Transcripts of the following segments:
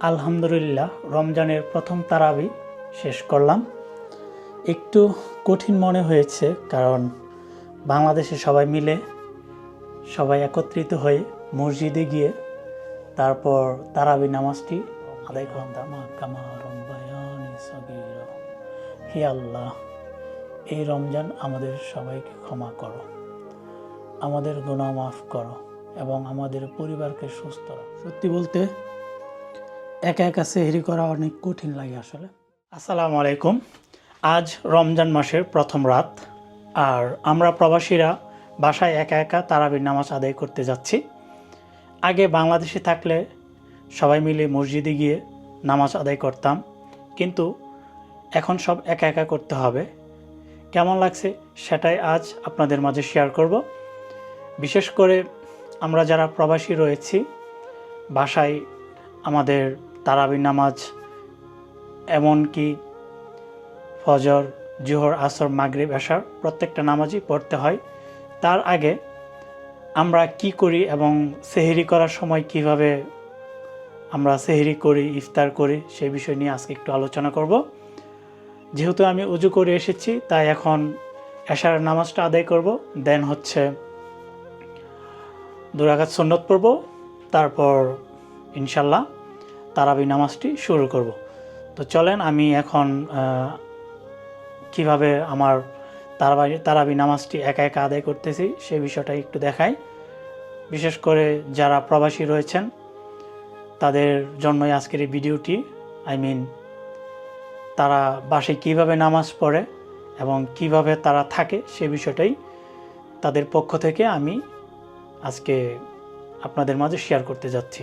আলহামদুলিল্লাহ, রমজানের প্রথম তারাবি শেষ করলাম। একটু কঠিন মনে হয়েছে কারণ বাংলাদেশে সবাই মিলে সবাই একত্রিত হয়ে মসজিদে গিয়ে তারপর তারাবি নামাজটি আদায় সগীরা। হে আল্লাহ, এই রমজান আমাদের সবাইকে ক্ষমা করো, আমাদের গুণা মাফ করো এবং আমাদের পরিবারকে সুস্থ সত্যি বলতে একা একা সেহরি করা অনেক কঠিন লাগে আসলে। আসসালামু আলাইকুম। আজ রমজান মাসের প্রথম রাত, আর আমরা প্রবাসীরা বাসায় একা একা তারাবির নামাজ আদায় করতে যাচ্ছি। আগে বাংলাদেশে থাকলে সবাই মিলে মসজিদে গিয়ে নামাজ আদায় করতাম, কিন্তু এখন সব একা একা করতে হবে। কেমন লাগছে সেটাই আজ আপনাদের মাঝে শেয়ার করব। বিশেষ করে আমরা যারা প্রবাসী রয়েছি, বাসায় আমাদের তারাবি নামাজ, এমনকি ফজর, জোহর, আসর, মাগরিব আসার প্রত্যেকটা নামাজই পড়তে হয়। তার আগে আমরা কি করি এবং সেহেরি করার সময় কীভাবে আমরা সেহেরি করি, ইফতার করি সেই বিষয় নিয়ে আজকে একটু আলোচনা করব। যেহেতু আমি উজু করে এসেছি, তাই এখন এশার নামাজটা আদায় করব। দেন হচ্ছে দুরাঘাত সন্নত পড়ব, তারপর ইনশাল্লাহ তারাবি নামাজটি শুরু করব। তো চলেন আমি এখন কীভাবে আমার তারাবি তারাবি নামাজটি একা একা আদায় করতেছি সেই বিষয়টা একটু দেখাই। বিশেষ করে যারা প্রবাসী রয়েছেন, তাদের জন্যই আজকের এই ভিডিওটি, আই মিন, তারা বাসায় কীভাবে নামাজ পড়ে এবং কীভাবে তারা থাকে সে বিষয়টাই তাদের পক্ষ থেকে আমি আজকে আপনাদের মাঝে শেয়ার করতে যাচ্ছি।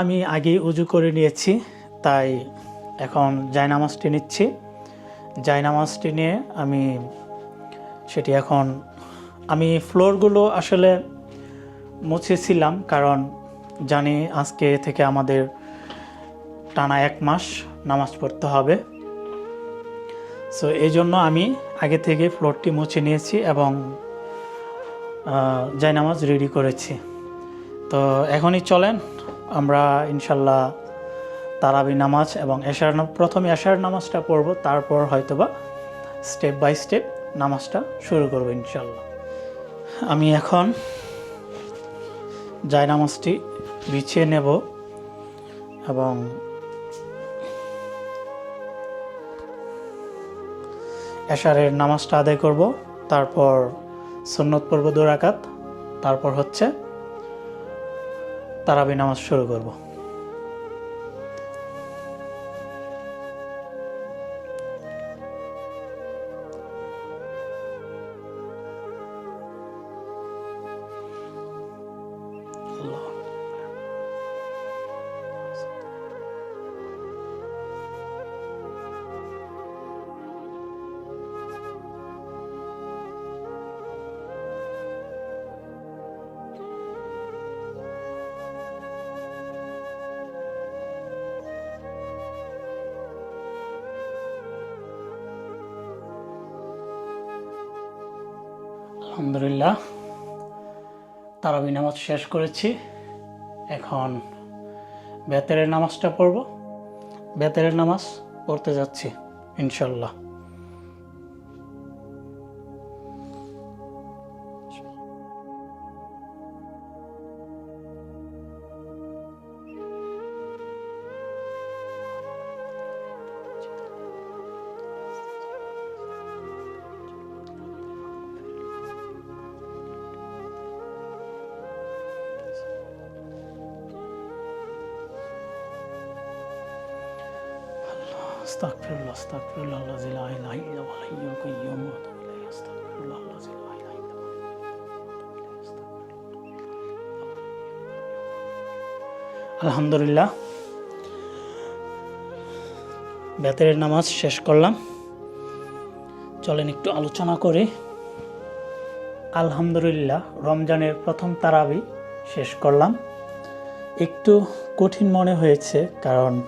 আমি আগেই উজু করে নিয়েছি, তাই এখন জায়নামাজটি নিচ্ছি। জায়নামাজটি নিয়ে আমি সেটি এখন, আমি ফ্লোরগুলো আসলে মুছেছিলাম কারণ জানি আজকে থেকে আমাদের টানা এক মাস নামাজ পড়তে হবে। সো এই জন্য আমি আগে থেকে ফ্লোরটি মুছে নিয়েছি এবং জায়নামাজ রেডি করেছি। তো এখনই চলেন আমরা ইনশাল্লাহ তারাবি নামাজ এবং এশার প্রথমে এশার নামাজটা পড়ব, তারপর হয়তোবা স্টেপ বাই স্টেপ নামাজটা শুরু করব ইনশাল্লাহ। আমি এখন জায় নামাজটি বিছিয়ে নেব এবং এশারের নামাজটা আদায় করব, তারপর সুন্নত পড়ব দুরাকাত তারপর হচ্ছে তারাবি নামাজ শুরু করব। আলহামদুলিল্লাহ। তারাবি নামাজ শেষ করেছি। এখন বেতেরের নামাজটা পড়ব। বেতেরের নামাজ পড়তে যাচ্ছি ইনশাল্লাহ। আলহামদুলিল্লাহ বেতারের নামাজ শেষ করলাম। চলেন একটু আলোচনা করে। আলহামদুলিল্লাহ, রমজানের প্রথম তারাবি শেষ করলাম। একটু কঠিন মনে হয়েছে, কারণ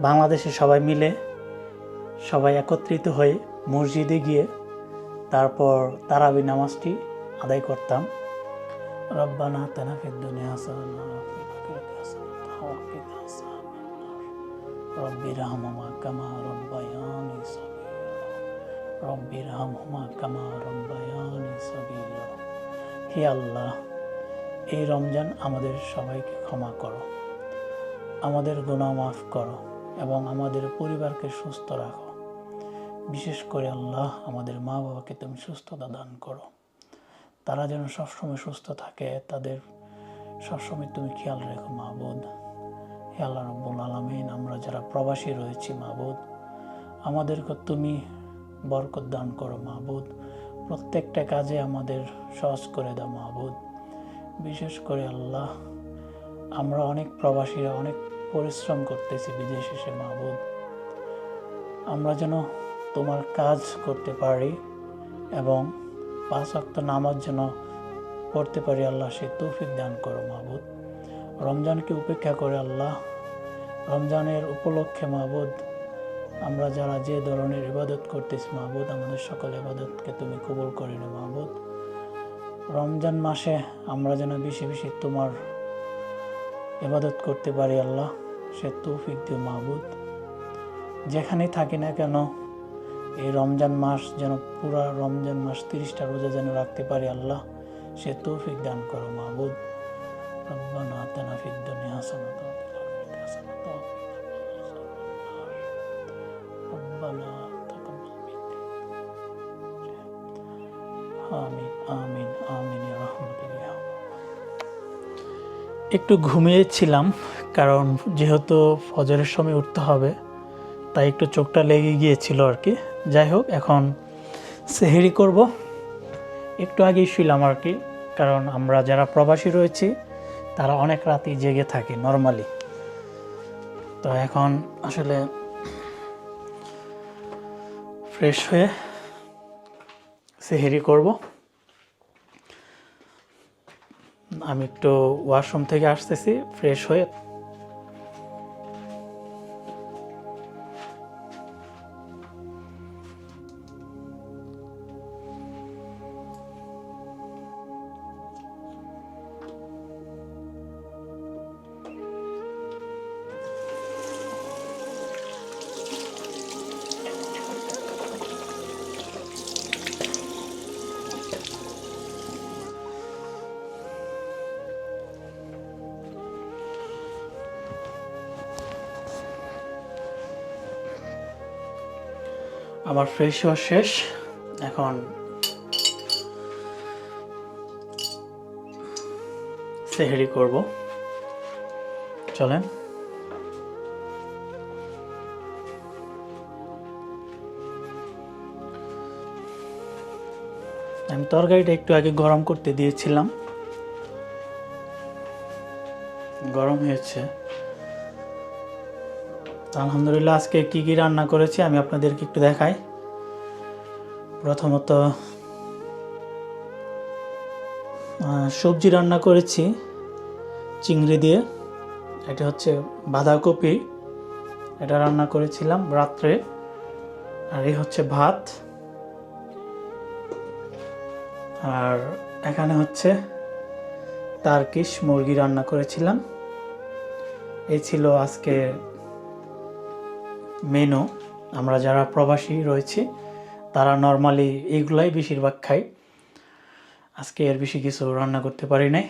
বাংলাদেশে সবাই মিলে সবাই একত্রিত হয়ে মসজিদে গিয়ে তারপর তারাবি নামাজটি আদায় করতাম। রব্বানা আতিনা ফিদ দুনিয়া নার রব্বির হামহুমা কামা রব্বায়ানি রব্বির হামহুমা কামা রব্বায়ানি সগীরা। হে আল্লাহ, এই রমজান আমাদের সবাইকে ক্ষমা করো। আমাদের গুনাহ মাফ করো এবং আমাদের পরিবারকে সুস্থ রাখো। বিশেষ করে আল্লাহ আমাদের মা বাবাকে তুমি সুস্থতা দান করো। তারা যেন সবসময় সুস্থ থাকে, তাদের সবসময় তুমি খেয়াল রেখো মাহবুদ। হে আল্লাহ রব্বুল আলমিন, আমরা যারা প্রবাসী রয়েছি মাহবুদ, আমাদেরকে তুমি বরকত দান করো মাহবুদ। প্রত্যেকটা কাজে আমাদের সহজ করে দাও মাহবুদ। বিশেষ করে আল্লাহ, আমরা অনেক প্রবাসীরা অনেক পরিশ্রম করতেছি বিদেশে এসে মাহবুদ। আমরা যেন তোমার কাজ করতে পারি এবং পাঁচ ওয়াক্ত নামাজ যেন পড়তে পারি, আল্লাহ সে তৌফিক দান করো মাহবুদ। রমজানকে উপেক্ষা করে আল্লাহ, রমজানের উপলক্ষে মাহবুদ, আমরা যারা যে ধরনের ইবাদত করতেছি মাহবুদ, আমাদের সকল ইবাদতকে তুমি কবুল করে নে মাহবুদ। রমজান মাসে আমরা যেন বেশি বেশি তোমার ইবাদত করতে পারি, আল্লাহ সে তৌফিক দিও মাহবুদ। যেখানেই থাকি না কেন এই রমজান মাস যেন পুরা রমজান মাস তিরিশটা রোজা যেন রাখতে পারি আল্লাহ সে তৌফিক দান করো মাহবুদ ইয়া ইয়া একটু ঘুমিয়েছিলাম কারণ যেহেতু ফজরের সময় উঠতে হবে তাই একটু চোখটা লেগে গিয়েছিল আর কি যাই হোক, এখন সেহেরি করব। একটু আগেই শুইলাম আর কি, কারণ আমরা যারা প্রবাসী রয়েছি, তারা অনেক রাতেই জেগে থাকি নর্মালি তো এখন আসলে ফ্রেশ হয়ে সেহেরি করব। আমি একটু ওয়াশরুম থেকে আসতেছি ফ্রেশ হয়ে আমার ফ্রেশ হওয়া শেষ। এখন সেহেরি করব। চলেন। আমি তরকারিটা একটু আগে গরম করতে দিয়েছিলাম। গরম হয়েছে। আলহামদুলিল্লাহ আজকে কি কি রান্না করেছি আমি আপনাদেরকে একটু দেখাই। প্রথমত সবজি রান্না করেছি চিংড়ি দিয়ে। এটা হচ্ছে বাঁধাকপি। এটা রান্না করেছিলাম রাত্রে। আর এই হচ্ছে ভাত। আর এখানে হচ্ছে টার্কিশ মুরগি রান্না করেছিলাম। এই ছিল আজকে মেনু, আমরা যারা প্রবাসী রয়েছি, তারা নর্মালি এইগুলাই বেশিরভাগ খাই। আজকে এর বেশি কিছু রান্না করতে পারি নাই।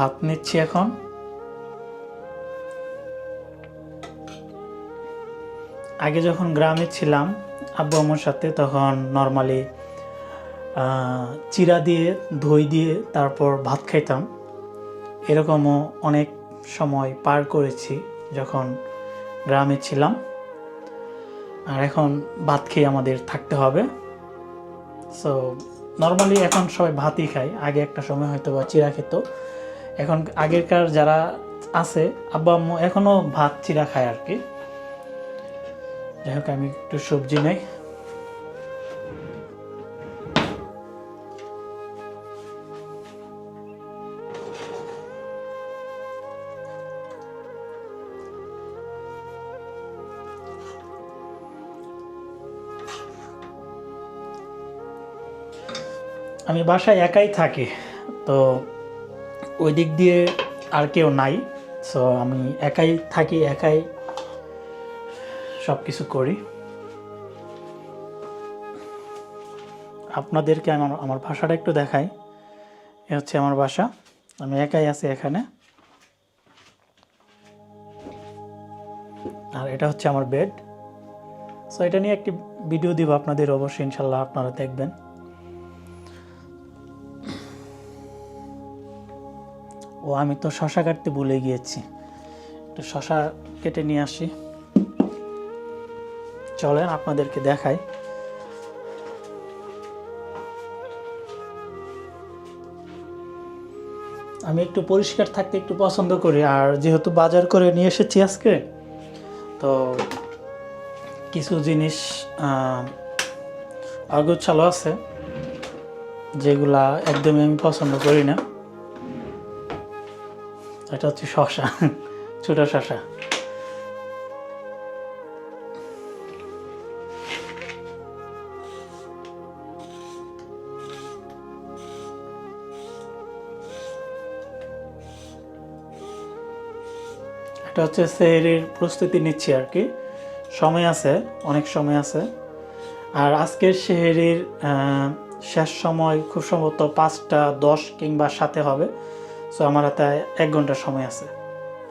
ভাত নিচ্ছি এখন। আগে যখন গ্রামে ছিলাম, আব্বু আম্মুর সাথে তখন নর্মালি চিরা দিয়ে, দই দিয়ে তারপর ভাত খাইতাম। এরকমও অনেক সময় পার করেছি যখন গ্রামে ছিলাম। আর এখন ভাত খেয়ে আমাদের থাকতে হবে। সো নর্মালি এখন সবাই ভাতই খায়। আগে একটা সময় হয়তো বা চিরা খেত। এখন আগেরকার যারা আছে, আব্বা আম্মু এখনও ভাত চিরা খায় আর কি যাই হোক, আমি একটু সবজি নেই। আমি বাসায় একাই থাকি, তো ওই দিক দিয়ে আর কেউ নাই। সো আমি একাই থাকি, একাই সব কিছু করি। আপনাদেরকে আমার আমার ভাষাটা একটু দেখাই। এ হচ্ছে আমার বাসা আমি একাই আছি এখানে। আর এটা হচ্ছে আমার বেড সো এটা নিয়ে একটি ভিডিও দিব আপনাদের অবশ্যই, ইনশাল্লাহ আপনারা দেখবেন। ও আমি তো শশা কাটতে ভুলে গিয়েছি। একটু শশা কেটে নিয়ে আসি। চলেন আপনাদেরকে দেখাই। আমি একটু পরিষ্কার থাকতে একটু পছন্দ করি, আর যেহেতু বাজার করে নিয়ে এসেছি আজকে, তো কিছু জিনিস অগোছালো আছে, যেগুলা একদমই আমি পছন্দ করি না। এটা হচ্ছে শশা, ছোট শশা। এটা হচ্ছে সেহরির প্রস্তুতি নিচ্ছি আর কি। সময় আছে, অনেক সময় আছে। আর আজকের সেহেরির শেষ সময় খুব সম্ভবত পাঁচটা দশ কিংবা সাথে হবে। সো আমার হাতে এক ঘণ্টা সময় আছে।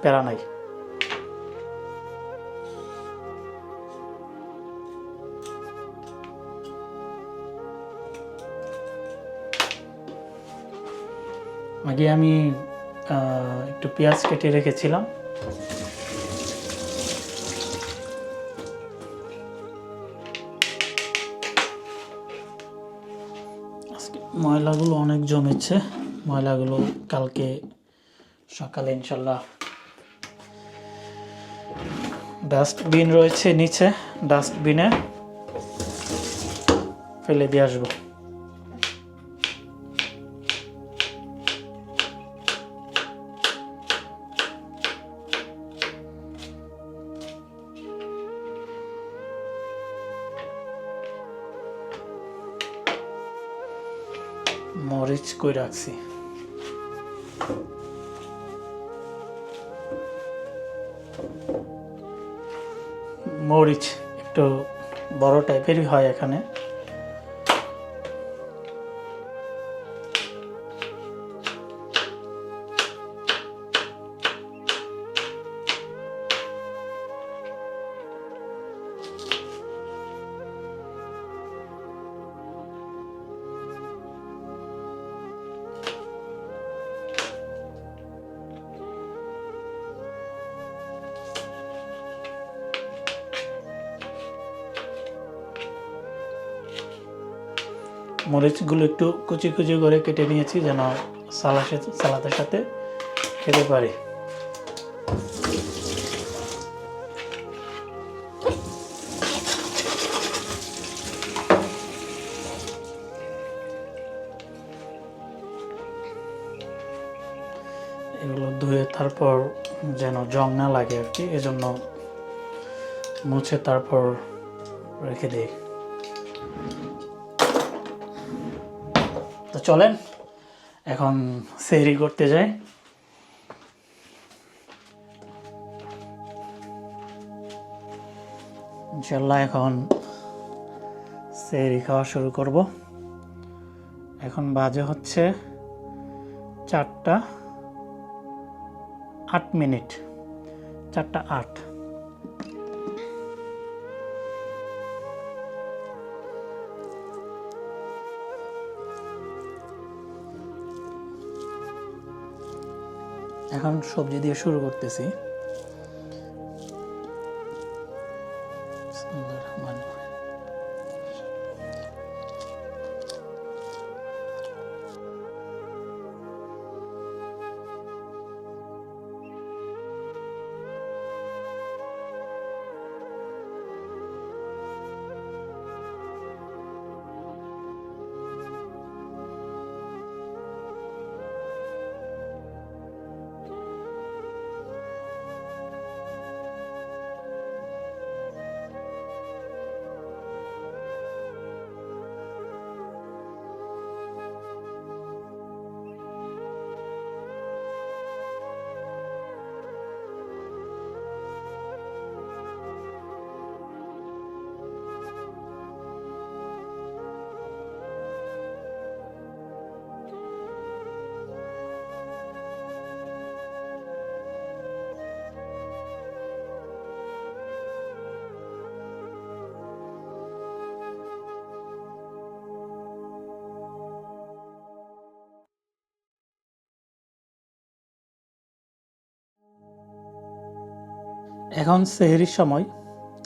প্যারা নাই। আগে আমি একটু পেঁয়াজ কেটে রেখেছিলাম। ময়লাগুলো অনেক জমেছে। ময়লাগুলো কালকে সকালে ইনশাল্লাহ ডাস্টবিন রয়েছে নিচে ডাস্টবিনে ফেলে দিয়ে আসব। মরিচ কই রাখছি? মরিচ একটু বড় টাইপেরই হয় এখানে। মরিচগুলো একটু কুচি কুচি করে কেটে নিয়েছি যেন সালাসে সালাদের সাথে খেতে পারি। এগুলো ধুয়ে তারপর যেন জং না লাগে আর কি, এজন্য মুছে তারপর রেখে দিই। তো চলেন, এখন সেহরি করতে যাই। ইনশাল্লাহ এখন সেহরি খাওয়া শুরু করব। এখন বাজে হচ্ছে চারটা আট মিনিট, চারটা আট। এখন সবজি দিয়ে শুরু করতেছি। এখন সেহেরির সময়।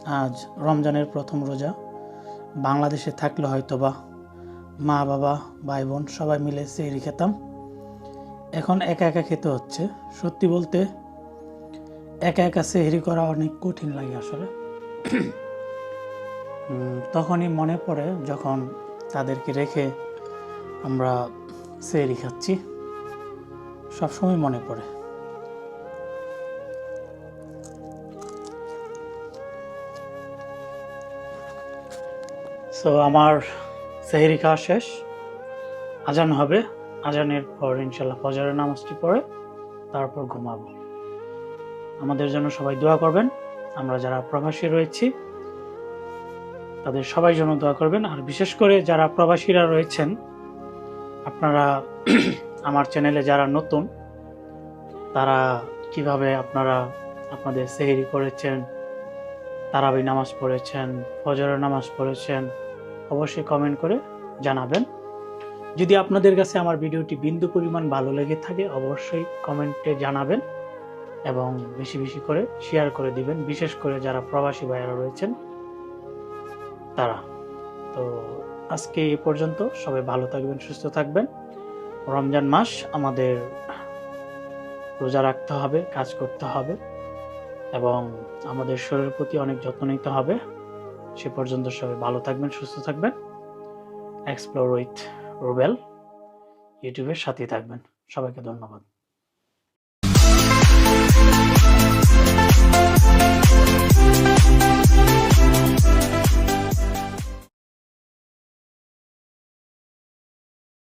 আজ রমজানের প্রথম রোজা। বাংলাদেশে থাকলে হয়তো বা মা, বাবা ভাই বোন সবাই মিলে সেহরি খেতাম। এখন একা একা খেতে হচ্ছে। সত্যি বলতে একা একা সেহরি করা অনেক কঠিন লাগে আসলে। তখনই মনে পড়ে যখন তাদেরকে রেখে আমরা সেহরি খাচ্ছি। সবসময় মনে পড়ে। সো আমার সেহেরি খাওয়া শেষ। আজান হবে। আজানের পর ইনশাল্লাহ ফজরের নামাজটি পড়ে তারপর ঘুমাবো। আমাদের জন্য সবাই দোয়া করবেন। আমরা যারা প্রবাসী রয়েছি, তাদের সবাই জন্য দোয়া করবেন। আর বিশেষ করে যারা প্রবাসীরা রয়েছেন, আপনারা আমার চ্যানেলে যারা নতুন, তারা কীভাবে আপনারা আপনাদের সেহেরি করেছেন, তারাবি নামাজ পড়েছেন, ফজরের নামাজ পড়েছেন অবশ্যই কমেন্ট করে জানাবেন। যদি আপনাদের কাছে আমার ভিডিওটি বিন্দু পরিমাণ ভালো লেগে থাকে, অবশ্যই কমেন্টে জানাবেন এবং বেশি বেশি করে শেয়ার করে দিবেন। বিশেষ করে যারা প্রবাসী ভাইয়েরা রয়েছেন, তারা। তো আজকে এই পর্যন্ত সবাই ভালো থাকবেন, সুস্থ থাকবেন। রমজান মাস আমাদের রোজা রাখতে হবে, কাজ করতে হবে এবং আমাদের শরীরের প্রতি অনেক যত্ন নিতে হবে। সে পর্যন্ত সবাই ভালো থাকবেন, সুস্থ থাকবেন এক্সপ্লোর উইথ রুবেল ইউটিউবের সাথেই থাকবেন সবাইকে ধন্যবাদ